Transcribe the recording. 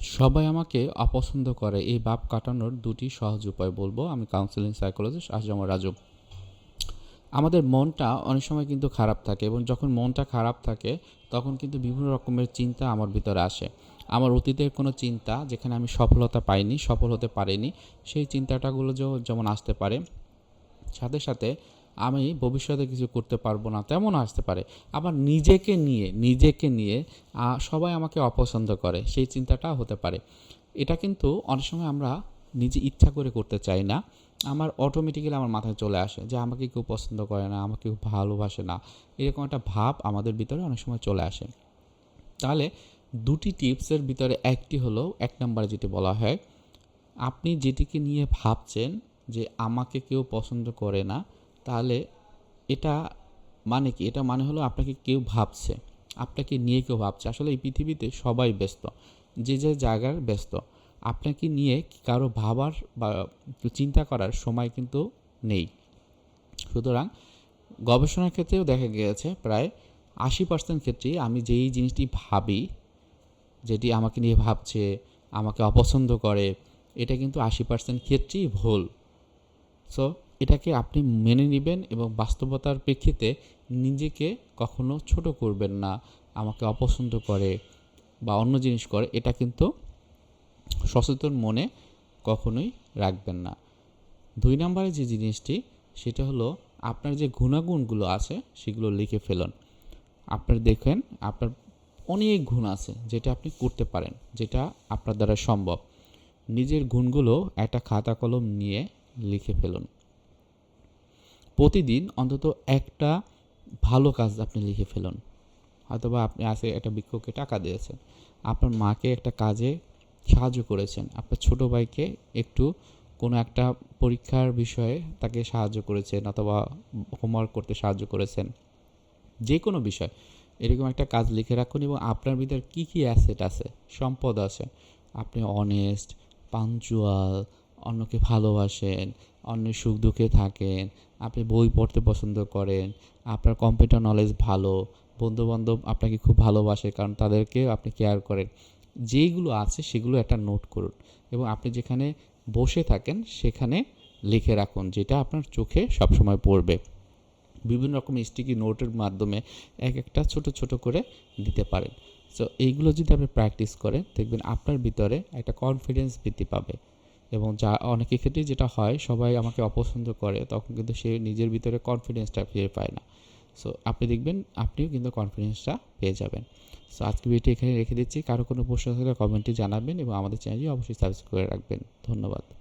সবাই আমাকে অপছন্দ করে। এই ভাব কাটানোর দুটি সহজ উপায় বলব। আমি কাউন্সিলিং সাইকোলজিস্ট আজম রাজু। আমাদের মনটা অনেক সময় কিন্তু খারাপ থাকে এবং যখন মনটা খারাপ থাকে, তখন কিন্তু বিভিন্ন রকমের চিন্তা আমার ভিতরে আসে। আমার অতীতের কোনো চিন্তা যেখানে আমি সফলতা পাইনি, সফল হতে পারিনি, সেই চিন্তাটাগুলো যেমন আসতে পারে, সাথে সাথে আমি ভবিষ্যতে কিছু করতে পারব না, তেমন আসতে পারে। আবার নিজেকে নিয়ে নিজেকে নিয়ে সবাই আমাকে অপছন্দ করে, সেই চিন্তাটা হতে পারে। এটা কিন্তু অনেক সময় আমরা নিজে ইচ্ছা করে করতে চাই না। আমার অটোমেটিক্যালি আমার মাথায় চলে আসে যে আমাকে কেউ পছন্দ করে না, আমাকে কেউ ভালোবাসে না। এরকম একটা ভাব আমাদের ভিতরে অনেক সময় চলে আসে। তাহলে দুটি টিপসের ভিতরে একটি হলো, এক নম্বরে যেটি বলা হয়, আপনি যেটিকে নিয়ে ভাবছেন যে আমাকে কেউ পছন্দ করে না তাহলে এটা মানে কি? এটা মানে হলো আপনাকে কেউ ভাবছে। আপনাকে নিয়ে কেউ ভাবছে। আসলে এই পৃথিবীতে সবাই ব্যস্ত। যে যে জায়গার ব্যস্ত। আপনাকে নিয়ে কারও ভাবার বা চিন্তা করার সময় কিন্তু নেই। সুতরাং গবেষণার ক্ষেত্রেও দেখা গিয়েছে প্রায় আশি পার্সেন্ট ক্ষেত্রেই আমি যেই জিনিসটি ভাবি, যেটি আমাকে নিয়ে ভাবছে, আমাকে অপছন্দ করে, এটা কিন্তু আশি পার্সেন্ট ক্ষেত্রেই ভুল। সো এটাকে আপনি মেনে নেবেন এবং বাস্তবতার প্রেক্ষিতে নিজেকে কখনো ছোট করবেন না, আমাকে অপছন্দ করে বা অন্য জিনিস করে, এটা কিন্তু সচেতন মনে কখনোই রাখবেন না। দুই নম্বরে যে জিনিসটি, সেটা হলো আপনার যে গুণাগুণগুলো আছে, সেগুলো লিখে ফেলুন। আপনার দেখেন, আপনার অনেক গুণ আছে যেটা আপনি করতে পারেন, যেটা আপনার দ্বারা সম্ভব। নিজের গুণগুলো একটা খাতা কলম নিয়ে লিখে ফেলুন। প্রতিদিন অন্তত একটা ভালো কাজ আপনি লিখে ফেলুন। হয়তোবা আপনি আজকে একটা বিক্ষোভকে টাকা দিয়েছেন। আপনার মাকে একটা কাজে সাহায্য করেছেন। আপনার ছোট ভাইকে একটু কোনো একটা পরীক্ষার বিষয়ে তাকে সাহায্য করেছেন অথবা হোমওয়ার্ক করতে সাহায্য করেছেন। যে কোনো বিষয়। এরকম একটা কাজ লিখে রাখুন এবং আপনার ভিতর কী কী অ্যাসেট আছে, সম্পদ আছে। আপনি অনেস্ট পাঞ্চুয়াল অন্যকে ভালোবাসেন, অন্যের সুখ দুঃখে থাকেন, আপনি বই পড়তে পছন্দ করেন, আপনার কম্পিউটার নলেজ ভালো, বন্ধুবান্ধব আপনাকে খুব ভালোবাসে কারণ তাদেরকে আপনি কেয়ার করেন। যেইগুলো আছে সেগুলো একটা নোট করুন এবং আপনি যেখানে বসে থাকেন সেখানে লিখে রাখুন যেটা আপনার চোখে সবসময় পড়বে। বিভিন্ন রকম স্টিকি নোটের মাধ্যমে এক একটা ছোট ছোট করে দিতে পারেন। সো এইগুলো যদি আপনি প্র্যাকটিস করেন, দেখবেন আপনার ভিতরে একটা কনফিডেন্স বৃদ্ধি পাবে। এবং যা অনেকের ক্ষেত্রে যেটা হয়, সবাই আমাকে অপছন্দ করে, তখন কিন্তু সে নিজের ভিতরে কনফিডেন্সটা ফিরে পায় না। সো আপনি দেখবেন, আপনিও কিন্তু কনফিডেন্সটা পেয়ে যাবেন। সো আজকে ভিডিওটি এখানে রেখে দিচ্ছি। কারও কোনো প্রশ্ন থাকলে কমেন্টে জানাবেন এবং আমাদের চ্যানেলটি অবশ্যই সাবস্ক্রাইব করে রাখবেন। ধন্যবাদ।